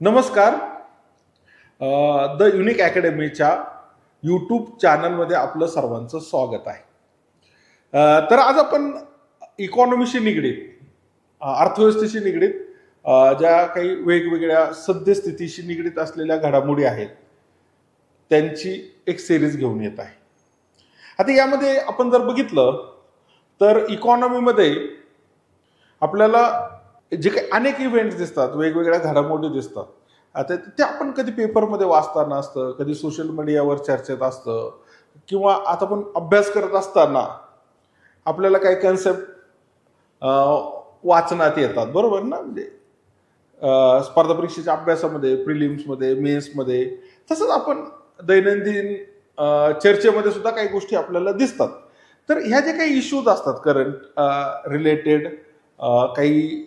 नमस्कार. The unique अकॅडमीच्या YouTube चॅनलमध्ये आपलं सर्वांचं स्वागत आहे. तर आज आपण इकॉनॉमीशी निगडीत अर्थव्यवस्थेशी निगडीत ज्या काही वेगवेगळ्या सद्यस्थितीशी निगडीत असलेल्या घडामोडी आहेत त्यांची एक सिरीज घेऊन येत आहे. आता यामध्ये आपण जर बघितलं तर इकॉनॉमीमध्ये आपल्याला जे काही अनेक इव्हेंट्स दिसतात वेगवेगळ्या घडामोडी दिसतात. आता ते आपण कधी पेपरमध्ये वाचताना असतं कधी सोशल मीडियावर चर्चेत असतं किंवा आता आपण अभ्यास करत असताना आपल्याला काही कन्सेप्ट वाचनात येतात. बरोबर ना? म्हणजे स्पर्धा परीक्षेच्या अभ्यासामध्ये प्रिलिम्समध्ये मेन्समध्ये तसंच आपण दैनंदिन चर्चेमध्ये सुद्धा काही गोष्टी आपल्याला दिसतात. तर ह्या जे काही इश्यूज असतात करंट रिलेटेड काही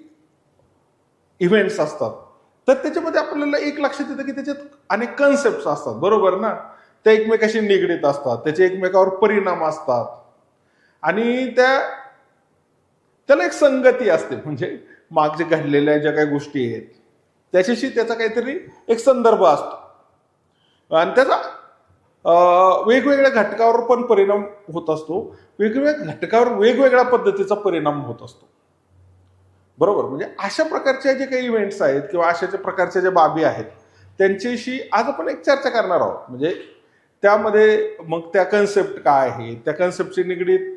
इव्हेंट्स असतात. तर त्याच्यामध्ये आपल्याला एक लक्षात येतं की त्याच्यात अनेक कन्सेप्ट असतात. बरोबर ना? त्या एकमेकाशी निगडीत असतात. त्याचे एकमेकावर परिणाम असतात. आणि त्या त्याला एक संगती असते. म्हणजे मागचे घडलेल्या ज्या काही गोष्टी आहेत त्याच्याशी त्याचा काहीतरी एक संदर्भ असतो. आणि त्याचा वेगवेगळ्या घटकावर पण परिणाम होत असतो. वेगवेगळ्या घटकावर वेगवेगळ्या पद्धतीचा परिणाम होत असतो. बरोबर. म्हणजे अशा प्रकारच्या जे काही इव्हेंट्स आहेत किंवा अशाच्या प्रकारच्या ज्या बाबी आहेत त्यांच्याशी आज आपण एक चर्चा करणार आहोत. म्हणजे त्यामध्ये मग त्या कन्सेप्ट काय आहे? त्या कन्सेप्टशी निगडीत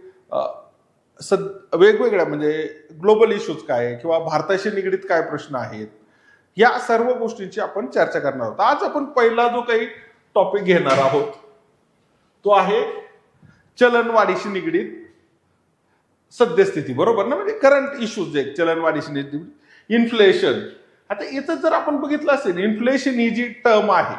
सद वेगवेगळ्या म्हणजे ग्लोबल इश्यूज काय आहे किंवा भारताशी निगडीत काय प्रश्न आहेत या सर्व गोष्टींची आपण चर्चा करणार आहोत. आज आपण पहिला जो काही टॉपिक घेणार आहोत तो आहे चलनवाढीशी निगडीत सद्यस्थिती बरोबर ना? म्हणजे करंट इश्यूज जे चलनवाढीशी निगडीत इन्फ्लेशन आता इथं जर आपण बघितलं असेल इन्फ्लेशन ही जी टर्म आहे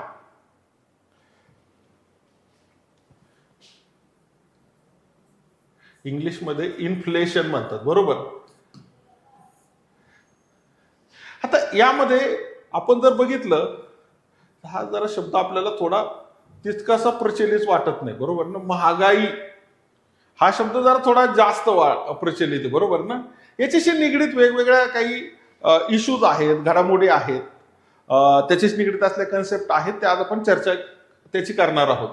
इंग्लिशमध्ये इन्फ्लेशन म्हणतात बरोबर? आता यामध्ये आपण जर बघितलं हा जरा शब्द आपल्याला थोडा तितकासा प्रचलित वाटत नाही बरोबर ना? महागाई हा शब्द जरा थोडा जास्त वा प्रचलित बरोबर ना? याच्याशी निगडीत वेगवेगळ्या काही इश्यूज आहेत घडामोडी आहेत. त्याच्याशी निगडीत असल्या कन्सेप्ट आहेत त्या आज आपण चर्चा त्याची करणार आहोत.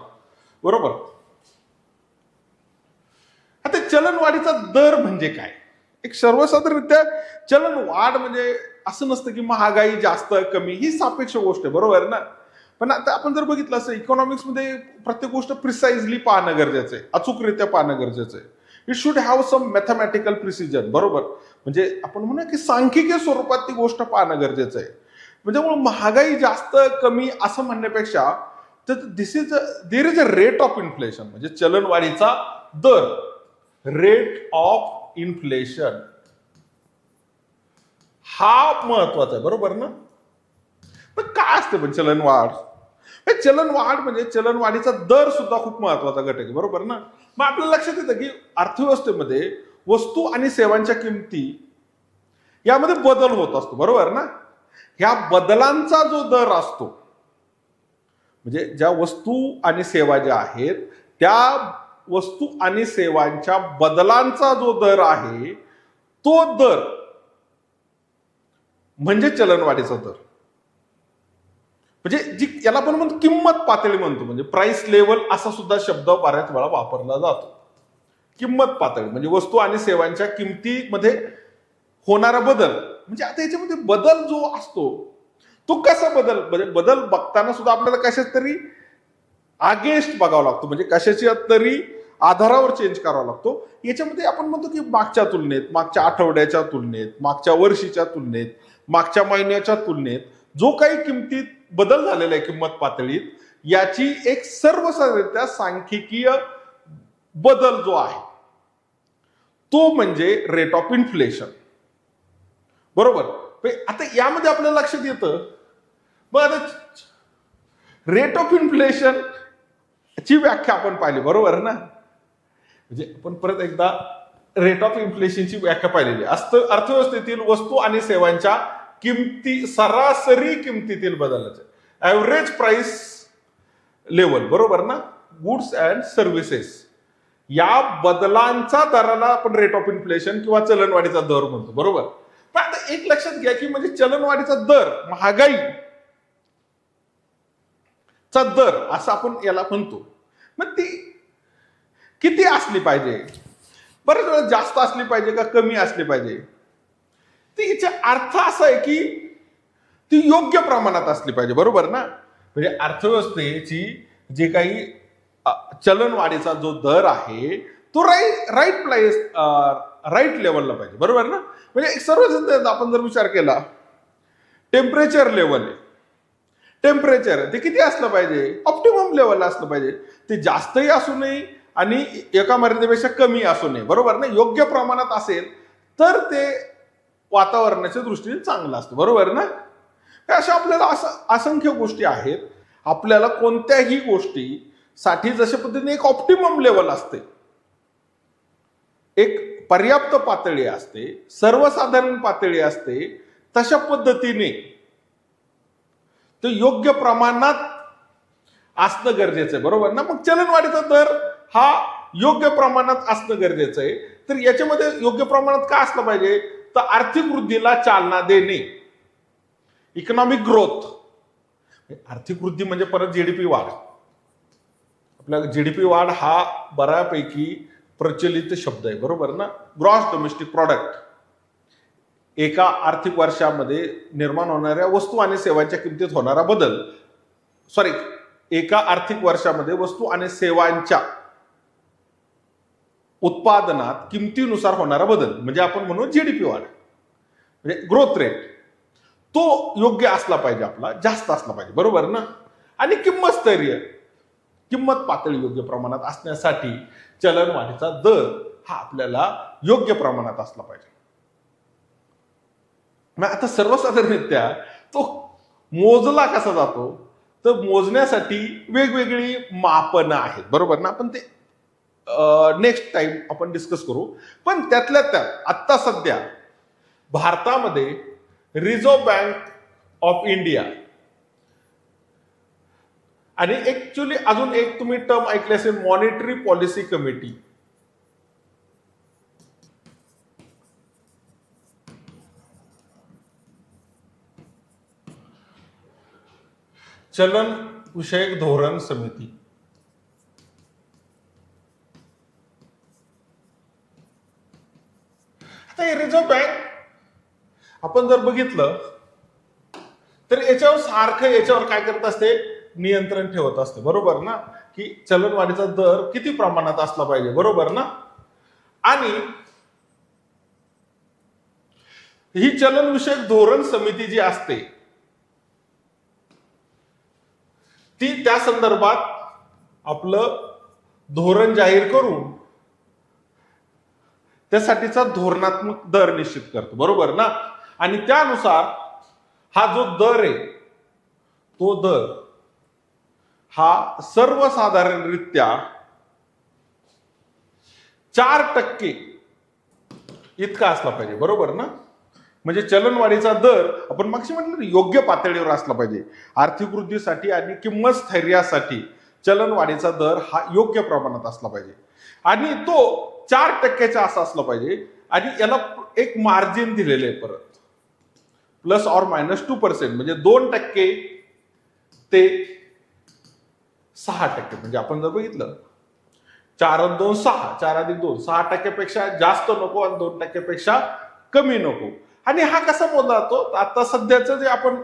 बरोबर? आता चलनवाढीचा दर म्हणजे काय? एक सर्वसाधारणरित्या चलन वाढ म्हणजे असं नसतं की महागाई जास्त कमी ही सापेक्ष गोष्ट आहे बरोबर ना? पण आता आपण जर बघितलं असं इकॉनॉमिक्समध्ये प्रत्येक गोष्ट प्रिसाइजली पाहणं गरजेचं आहे. अचूकरित्या पाहणं गरजेचं आहे. It should have some mathematical precision बरोबर? म्हणजे आपण म्हणूया की सांख्यिकीय स्वरूपात ती गोष्ट पाहणं गरजेचं आहे. म्हणजे महागाई जास्त कमी असं म्हणण्यापेक्षा तर this is a there is a rate of inflation म्हणजे चलनवाढीचा दर. रेट ऑफ इन्फ्लेशन हा महत्त्वाचा आहे बरोबर ना? काय असते पण चलनवाढ? चलनवाढ म्हणजे चलनवाढीचा दर सुद्धा खूप महत्त्वाचा घटक आहे बरोबर ना? मग आपल्या लक्षात येतं की अर्थव्यवस्थेमध्ये वस्तू आणि सेवांच्या किमती यामध्ये बदल होत असतो बरोबर ना? ह्या बदलांचा जो दर असतो म्हणजे ज्या वस्तू आणि सेवा ज्या आहेत त्या वस्तू आणि सेवांच्या बदलांचा जो दर आहे तो दर म्हणजे चलनवाढीचा दर. म्हणजे जी याला आपण म्हणतो किंमत पातळी म्हणतो. म्हणजे प्राइस लेवल असा सुद्धा शब्द बऱ्याच वेळा वापरला जातो. किंमत पातळी म्हणजे वस्तू आणि सेवांच्या किमतीमध्ये होणारा बदल. म्हणजे आता याच्यामध्ये बदल जो असतो तो कसा बदल? म्हणजे बदल बघताना सुद्धा आपल्याला कशाच तरी आगेस्ट बघावा लागतो. म्हणजे कशाच्या तरी आधारावर चेंज करावा लागतो. याच्यामध्ये आपण म्हणतो की मागच्या तुलनेत मागच्या आठवड्याच्या तुलनेत मागच्या वर्षीच्या तुलनेत मागच्या महिन्याच्या तुलनेत जो काही किमतीत बदल झालेला आहे किंमत पातळीत. याची एक सर्वसाधारणतः सांख्यिकीय बदल जो आहे तो म्हणजे रेट ऑफ इन्फ्लेशन बरोबर? म्हणजे आता यामध्ये आपल्याला लक्षात येतं मग आता रेट ऑफ इन्फ्लेशन ची व्याख्या आपण पाहिली बरोबर ना? म्हणजे आपण परत एकदा रेट ऑफ इन्फ्लेशनची व्याख्या पाहिलेली असतं अर्थव्यवस्थेतील वस्तू आणि सेवांच्या किमती सरासरी किमतीतील बदलाचे. ॲव्हरेज प्राइस लेवल बरोबर ना? गुड्स अँड सर्व्हिसेस या बदलांचा दराला आपण रेट ऑफ इन्फ्लेशन किंवा चलनवाढीचा दर म्हणतो बरोबर? पण आता एक लक्षात घ्या की म्हणजे चलनवाढीचा दर महागाई चा दर असं आपण याला म्हणतो. मग ती किती असली पाहिजे? बरेच वेळा जास्त असली पाहिजे का कमी असली पाहिजे? ते याचा अर्थ असा आहे की ती योग्य प्रमाणात असली पाहिजे बरोबर ना? म्हणजे अर्थव्यवस्थेची जे काही चलनवाढीचा जो दर आहे तो राईट राईट प्लेस राईट लेवलला पाहिजे बरोबर ना? म्हणजे एक सर्वसाधारण आपण जर विचार केला टेम्परेचर लेवल आहे. टेम्परेचर ते किती असलं पाहिजे? ऑप्टिमम लेवलला असलं पाहिजे. ते जास्तही असू नये आणि एका मर्यादेपेक्षा कमी असू नये बरोबर ना? योग्य प्रमाणात असेल तर ते वातावरणाच्या दृष्टीने चांगलं असतं. बरोबर ना? अशा आपल्याला असं असंख्य गोष्टी आहेत. आपल्याला कोणत्याही गोष्टी साठी जशा पद्धतीने एक ऑप्टिमम लेवल असते. एक पर्याप्त पातळी असते सर्वसाधारण पातळी असते तशा पद्धतीने. ते योग्य प्रमाणात असणं गरजेचं आहे. बरोबर ना? मग चलनवाढीचा दर हा योग्य प्रमाणात असणं गरजेचं आहे. तर याच्यामध्ये योग्य प्रमाणात का असलं पाहिजे? तर आर्थिक वृद्धीला चालना देणे. इकॉनॉमिक ग्रोथ आर्थिक वृद्धी म्हणजे परत जीडीपी वाढ. आपल्या जीडीपी वाढ हा बऱ्यापैकी प्रचलित शब्द आहे बरोबर ना? ग्रॉस डोमेस्टिक प्रॉडक्ट एका आर्थिक वर्षामध्ये निर्माण होणाऱ्या वस्तू आणि सेवांच्या किमतीत होणारा बदल. सॉरी एका आर्थिक वर्षामध्ये वस्तू आणि सेवांच्या उत्पादनात किमतीनुसार होणारा बदल म्हणजे आपण म्हणू जी डी पी वाढ. म्हणजे ग्रोथ रेट तो योग्य असला पाहिजे आपला जास्त असला पाहिजे बरोबर ना? आणि किंमत स्थैर्य किंमत पातळी योग्य प्रमाणात असण्यासाठी चलनवाढीचा दर हा आपल्याला योग्य प्रमाणात असला पाहिजे. मग आता सर्वसाधारणरित्या तो मोजला कसा जातो? तर मोजण्यासाठी वेगवेगळी मापनं आहेत बरोबर ना? आपण ते नेक्स्ट टाइम आपण डिस्कस करू. पण त्यातल्या त्यात आत्ता सध्या भारतामध्ये रिझर्व्ह बँक ऑफ इंडिया आणि ऍक्च्युली अजून एक तुम्ही टर्म ऐकले असेल मॉनिटरी पॉलिसी कमिटी चलन विषयक धोरण समिती. आता रिझर्व्ह बँक आपण जर बघितलं तर याच्यावर सारखं याच्यावर काय करत असते? नियंत्रण ठेवत असते. बरोबर ना? की चलनवाढीचा दर किती प्रमाणात असला पाहिजे? बरोबर ना? आणि ही चलनविषयक धोरण समिती जी असते ती त्या संदर्भात आपलं धोरण जाहीर करून त्यासाठीचा धोरणात्मक दर निश्चित करतो. बरोबर ना? आणि त्यानुसार हा जो दर आहे तो दर हा सर्वसाधारणरित्या चार टक्के इतका असला पाहिजे. बरोबर ना? म्हणजे चलनवाढीचा दर आपण मागशी म्हटलं ना, योग्य पातळीवर असला पाहिजे. आर्थिक वृद्धीसाठी आणि किंमत स्थैर्यासाठी चलनवाढीचा दर हा योग्य प्रमाणात असला पाहिजे. आणि तो चार टक्क्याचा असं असलं पाहिजे. आणि याला एक मार्जिन दिलेलं आहे परत. Plus or minus two percent म्हणजे दोन टक्के ते सहा टक्के म्हणजे आपण जर बघितलं चार दोन सहा चार अधिक दोन सहा टक्क्यापेक्षा जास्त नको आणि दोन टक्क्यापेक्षा कमी नको. आणि हा कसा मोजला जातो? तर आता सध्याचं जे आपण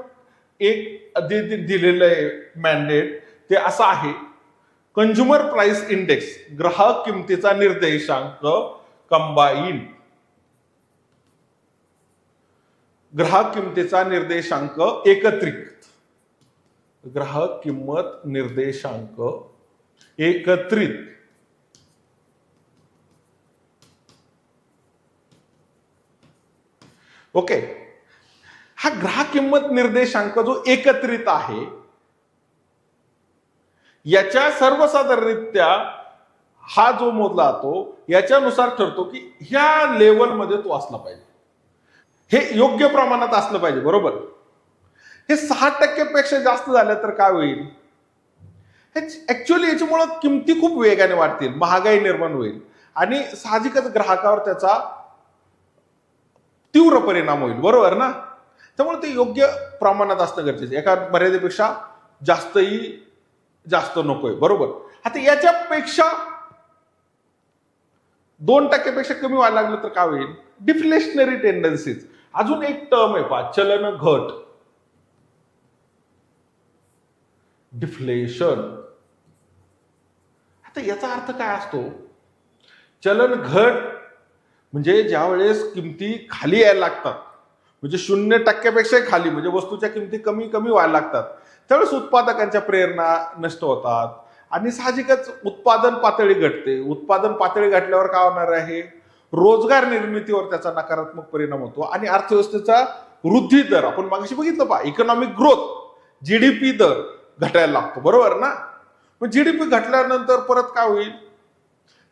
एक जे दिलेलं आहे मॅन्डेट ते असं आहे. कंझ्युमर प्राइस इंडेक्स ग्राहक किमतीचा निर्देशांक कंबाईन ग्राहक किमतीचा निर्देशांक एकत्रित. ग्राहक किंमत निर्देशांक एकत्रित. ओके हा ग्राहक किंमत निर्देशांक जो एकत्रित आहे याच्या सर्वसाधारणरित्या हा जो मोजला जातो याच्यानुसार ठरतो की ह्या लेवलमध्ये तो असला पाहिजे. हे योग्य प्रमाणात असलं पाहिजे बरोबर? हे सहा टक्क्यापेक्षा जास्त झालं तर काय होईल? ऍक्च्युअली याच्यामुळं किमती खूप वेगाने वाढतील महागाई निर्माण होईल आणि साहजिकच ग्राहकावर त्याचा तीव्र परिणाम होईल बरोबर ना? त्यामुळे ते योग्य प्रमाणात असणं गरजेचं एका मर्यादेपेक्षा जास्तही जास्त नकोय बरोबर? आता याच्यापेक्षा दोन टक्क्यापेक्षा कमी व्हायला लागलं तर काय होईल? डिफ्लेशनरी टेंडन्सीज अजून एक टर्म आहे पा चलन घट. डिफ्लेशन आता याचा अर्थ काय असतो? चलन घट म्हणजे ज्या वेळेस किमती खाली यायला लागतात म्हणजे शून्य टक्क्यापेक्षा खाली म्हणजे वस्तूच्या किमती कमी कमी व्हायला लागतात. त्यावेळेस उत्पादकांच्या प्रेरणा नष्ट होतात. आणि साहजिकच उत्पादन पातळी घटते. उत्पादन पातळी घटल्यावर काय होणार आहे? रोजगार निर्मितीवर त्याचा नकारात्मक परिणाम होतो. आणि अर्थव्यवस्थेचा वृद्धी दर आपण मागाशी बघितलं पहा economic growth G D P दर घटायला लागतो. बरोबर ना? मग जी डी पी घटल्यानंतर परत काय होईल?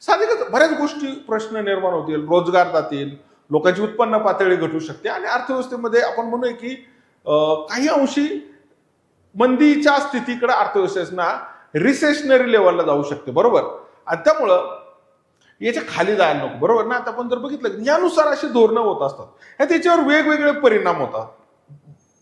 साहजिकच बऱ्याच गोष्टी प्रश्न निर्माण होतील रोजगार जातील लोकांची उत्पन्न पातळी घटू शकते. आणि अर्थव्यवस्थेमध्ये आपण म्हणूया की काही अंशी मंदीच्या स्थितीकडे अर्थव्यवस्थेना रिसेशनरी लेवलला जाऊ शकते. बरोबर? आणि त्यामुळं याच्या खाली जायला नको. बरोबर ना? आता आपण जर बघितलं यानुसार अशी धोरणं होत असतात. आणि त्याच्यावर वेगवेगळे परिणाम होतात.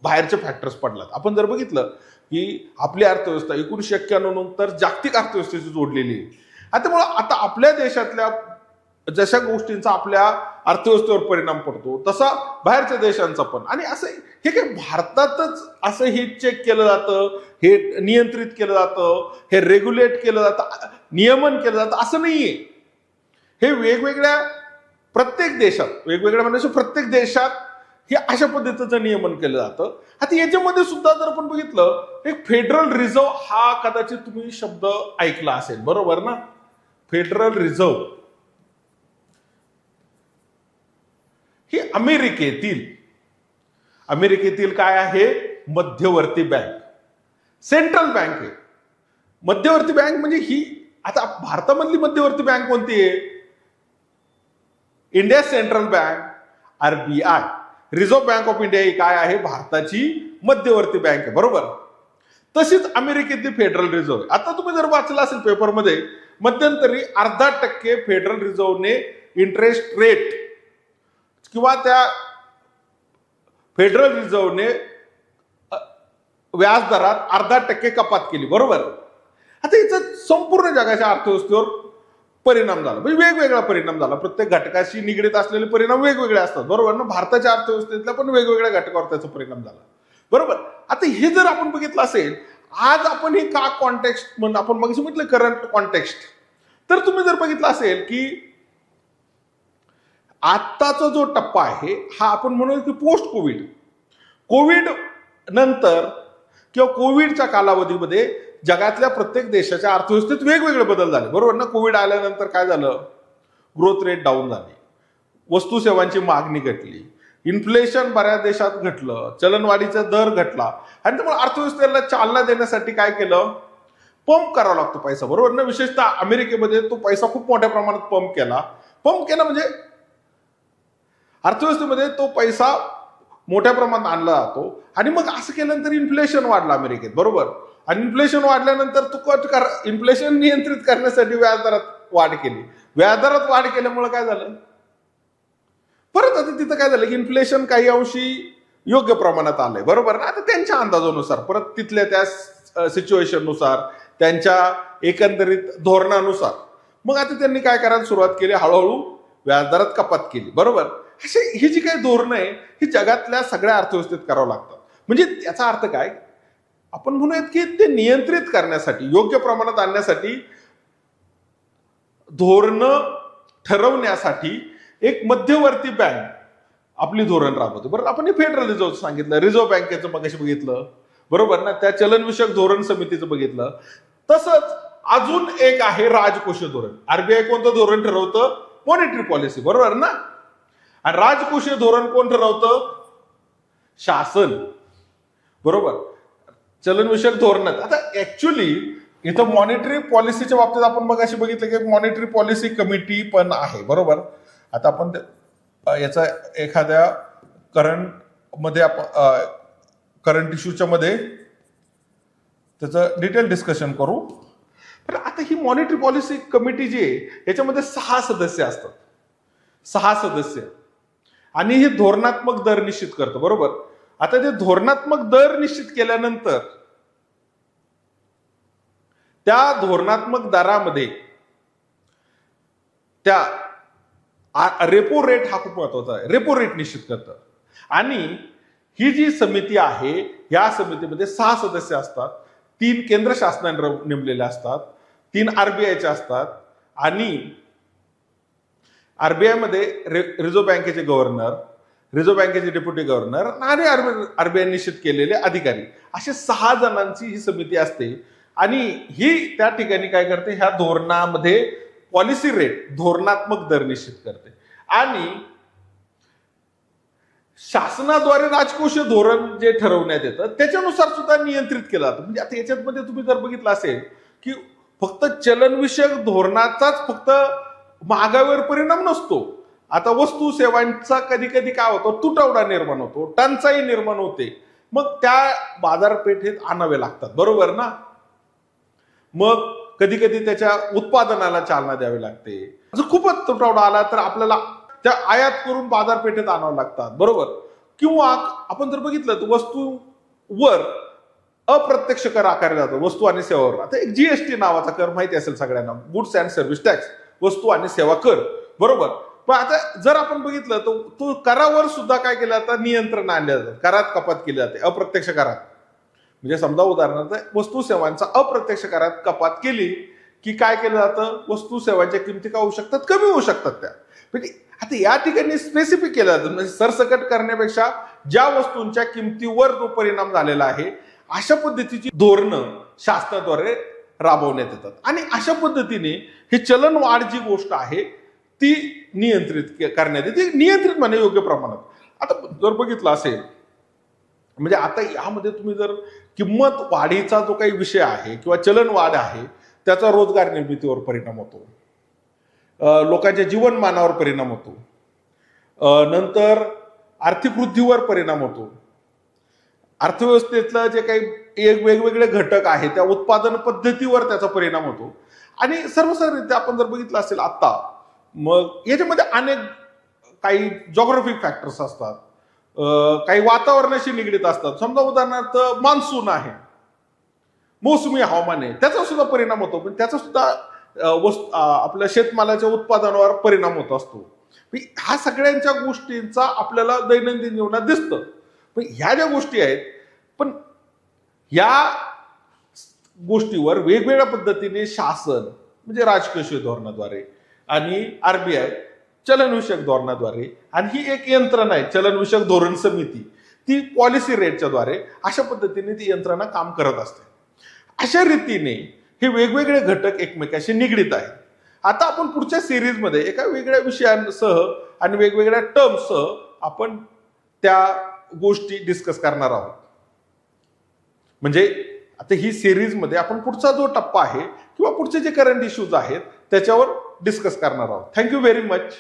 बाहेरचे फॅक्टर्स पडलात. आपण जर बघितलं की आपली अर्थव्यवस्था एकोणीशे एक्क्याण्णव नंतर जागतिक अर्थव्यवस्थेशी जोडलेली आहे. त्यामुळं आता आपल्या देशातल्या जशा गोष्टींचा आपल्या अर्थव्यवस्थेवर परिणाम पडतो. तसा बाहेरच्या देशांचा पण. आणि असं हे काही भारतातच असं हे चेक केलं जातं हे नियंत्रित केलं जातं हे रेग्युलेट केलं जातं नियमन केलं जातं असं नाहीये. हे वेगवेगळ्या प्रत्येक देशात वेगवेगळ्या म्हणजे प्रत्येक देशात हे अशा पद्धतीचं नियमन केलं जातं. आता याच्यामध्ये सुद्धा जर आपण बघितलं एक फेडरल रिझर्व हा कदाचित तुम्ही शब्द ऐकला असेल. बरोबर ना? फेडरल रिझर्व ही अमेरिकेतील अमेरिकेतील काय आहे? मध्यवर्ती बँक. सेंट्रल बँक आहे. मध्यवर्ती बँक म्हणजे ही आता भारतामधली मध्यवर्ती बँक कोणती आहे? India central bank RBI reserve bank of India ही काय आहे? भारताची मध्यवर्ती बँक आहे बरोबर? तशीच अमेरिकेतली फेडरल रिझर्व्ह आहे. आता तुम्ही जर वाचलं असेल पेपरमध्ये मध्यंतरी अर्धा टक्के फेडरल रिझर्व्हने इंटरेस्ट रेट किंवा त्या फेडरल रिझर्व्हने व्याजदरात अर्धा टक्के कपात केली. बरोबर? आता याचा संपूर्ण जगाच्या अर्थव्यवस्थेवर परिणाम झाला. म्हणजे वेगवेगळा परिणाम झाला. प्रत्येक घटकाशी निगडीत असलेले परिणाम वेगवेगळे असतात. बरोबर? ना भारताच्या अर्थव्यवस्थेतल्या पण वेगवेगळ्या घटकावर त्याचा परिणाम झाला. बरोबर? आता हे जर आपण बघितलं असेल आज आपण हे का कॉन्टेक्स्ट म्हणून आपण मग म्हटलं करंट कॉन्टेक्स्ट तर तुम्ही जर बघितलं असेल की आत्ताचा जो टप्पा आहे हा आपण म्हणूया की पोस्ट कोविड कोविड नंतर किंवा कोविडच्या कालावधीमध्ये जगातल्या प्रत्येक देशाच्या अर्थव्यवस्थेत वेगवेगळे बदल झाले. बरोबर ना? कोविड आल्यानंतर काय झालं? ग्रोथ रेट डाऊन झाली. वस्तू सेवांची मागणी घटली. इन्फ्लेशन बऱ्याच देशात घटलं. चलनवाढीचा दर घटला. आणि त्यामुळे अर्थव्यवस्थेला चालना देण्यासाठी काय केलं? पंप करावा लागतो पैसा. बरोबर ना? विशेषतः अमेरिकेमध्ये तो पैसा खूप मोठ्या प्रमाणात पंप केला. पंप केला म्हणजे अर्थव्यवस्थेमध्ये तो पैसा मोठ्या प्रमाणात आणला जातो. आणि मग असं केल्यानंतर इन्फ्लेशन वाढलं अमेरिकेत बरोबर? आणि इन्फ्लेशन वाढल्यानंतर तू कट कर इन्फ्लेशन नियंत्रित करण्यासाठी व्याजदरात वाढ केली. व्याजदरात वाढ केल्यामुळे काय झालं? परत आता तिथं काय झालं की इन्फ्लेशन काही अंशी योग्य प्रमाणात आलंय बरोबर? ना आता त्यांच्या अंदाजानुसार परत तिथल्या त्या सिच्युएशननुसार त्यांच्या एकंदरीत धोरणानुसार. मग आता त्यांनी काय करायला सुरुवात केली? हळूहळू व्याजदरात कपात केली बरोबर? असे ही जी काही धोरणं आहे ही जगातल्या सगळ्या अर्थव्यवस्थेत करावं लागतं. म्हणजे याचा अर्थ काय? आपण म्हणूयात की ते नियंत्रित करण्यासाठी योग्य प्रमाणात आणण्यासाठी धोरणं ठरवण्यासाठी एक मध्यवर्ती बँक आपली धोरण राबवते. बरोबर आपण हे फेडरल रिझर्व्ह सांगितलं रिझर्व्ह बँकेचं मगाशी बघितलं. बरोबर ना? त्या चलनविषयक धोरण समितीचं बघितलं. तसंच अजून एक आहे राजकोषीय धोरण. आरबीआय कोणतं धोरण ठरवतं? मॉनिटरी पॉलिसी बरोबर ना? आणि राजकोषीय धोरण कोण ठरवतं शासन. बरोबर? चलनविषयक धोरणात आता ऍक्च्युली इथं मॉनिटरी पॉलिसीच्या बाबतीत आपण मग अशी बघितलं की मॉनिटरी पॉलिसी कमिटी पण आहे. बरोबर? आता आपण ते- याचा एखाद्या करंटमध्ये आपण करंट इश्यूच्या मध्ये त्याचं डिटेल डिस्कशन करू. पण आता ही मॉनिटरी पॉलिसी कमिटी जी आहे याच्यामध्ये सहा सदस्य असतात. सहा सदस्य. आणि हे धोरणात्मक दर निश्चित करतं बरोबर? आता ते धोरणात्मक दर निश्चित केल्यानंतर त्या धोरणात्मक दरामध्ये त्या रेपो रेट हा खूप महत्त्वाचा आहे. रेपो रेट निश्चित करतं आणि ही जी समिती आहे या समितीमध्ये सहा सदस्य असतात. तीन केंद्र शासनाने नेमलेल्या नेमलेले असतात. तीन आरबीआयचे असतात. आणि आरबीआयमध्ये रिझर्व्ह बँकेचे गव्हर्नर रिझर्व्ह बँकेचे डेप्युटी गव्हर्नर आणि आरबीआय निश्चित केलेले अधिकारी. असे सहा जणांची ही समिती असते आणि ही त्या ठिकाणी काय करते? ह्या धोरणामध्ये पॉलिसी रेट धोरणात्मक दर निश्चित करते. आणि शासनाद्वारे राजकोषीय धोरण जे ठरवण्यात येतं त्याच्यानुसार सुद्धा नियंत्रित केलं जातं. म्हणजे आता याच्यात मध्ये तुम्ही जर बघितलं असेल की फक्त चलनविषयक धोरणाचाच फक्त महागाईवर परिणाम नसतो. आता वस्तू सेवांचा कधी कधी काय होतो तुटवडा निर्माण होतो टंचाई निर्माण होते. मग त्या बाजारपेठेत आणावे लागतात बरोबर ना? मग कधी कधी त्याच्या उत्पादनाला चालना द्यावी लागते. जर खूपच तुटवडा आला तर आपल्याला त्या आयात करून बाजारपेठेत आणावं लागतात बरोबर? किंवा आपण जर बघितलं तर वस्तूवर अप्रत्यक्ष कर आकारला जातो वस्तू आणि सेवावर. आता एक जीएसटी नावाचा कर माहिती असेल सगळ्यांना गुड्स अँड सर्व्हिस टॅक्स वस्तू आणि सेवा कर. बरोबर? पण आता जर आपण बघितलं तर तो करावर सुद्धा काय केलं जातं? नियंत्रण आणलं जातं. करात कपात केली जाते. अप्रत्यक्ष करात. म्हणजे समजा उदाहरणार्थ वस्तू सेवांचा अप्रत्यक्ष करात कपात केली की काय केलं जातं? वस्तू सेवांच्या किमती का होऊ शकतात? कमी होऊ शकतात त्या. म्हणजे आता या ठिकाणी स्पेसिफिक केलं जातं. म्हणजे सरसकट करण्यापेक्षा ज्या वस्तूंच्या किमतीवर जो परिणाम झालेला आहे अशा पद्धतीची धोरणं शासनाद्वारे राबवण्यात येतात. आणि अशा पद्धतीने ही चलनवाढ जी गोष्ट आहे ती नियंत्रित करण्यात येते. नियंत्रित म्हणे योग्य प्रमाणात. आता जर बघितलं असेल म्हणजे आता यामध्ये तुम्ही जर किंमत वाढीचा जो काही विषय आहे किंवा चलनवाढ आहे त्याचा रोजगार निर्मितीवर परिणाम होतो. लोकांच्या जीवनमानावर परिणाम होतो. नंतर आर्थिक वृद्धीवर परिणाम होतो. अर्थव्यवस्थेतलं जे काही एक वेगवेगळे घटक आहेत त्या उत्पादन पद्धतीवर त्याचा परिणाम होतो. आणि सर्वसाधारणरित्या आपण जर बघितलं असेल आत्ता मग याच्यामध्ये अनेक काही जॉग्राफिक फॅक्टर्स असतात. काही वातावरणाशी निगडीत असतात. समजा उदाहरणार्थ मान्सून आहे. मोसमी हवामान आहे. त्याचा सुद्धा परिणाम होतो. पण त्याचा सुद्धा वस्तू आपल्या शेतमालाच्या उत्पादनावर परिणाम होत असतो. म्हणजे ह्या सगळ्यांच्या गोष्टींचा आपल्याला दैनंदिन जीवनात दिसतं. पण ह्या ज्या गोष्टी आहेत पण या गोष्टीवर वेगवेगळ्या पद्धतीने शासन म्हणजे राजकीय धोरणाद्वारे आणि आरबीआय चलनविषयक धोरणाद्वारे आणि ही एक यंत्रणा आहे चलनविषयक धोरण समिती ती पॉलिसी रेटच्या द्वारे अशा पद्धतीने ती यंत्रणा काम करत असते. अशा रीतीने हे वेगवेगळे घटक एकमेकाशी निगडीत आहेत. आता आपण पुढच्या सिरीजमध्ये एका वेगळ्या विषयांसह आणि वेगवेगळ्या टर्मसह आपण त्या गोष्टी डिस्कस करणार आहोत. म्हणजे आता ही सिरीजमध्ये आपण पुढचा जो टप्पा आहे किंवा पुढचे जे करंट इश्यूज आहेत त्याच्यावर डिस्कस करणार आहोत. Thank you very much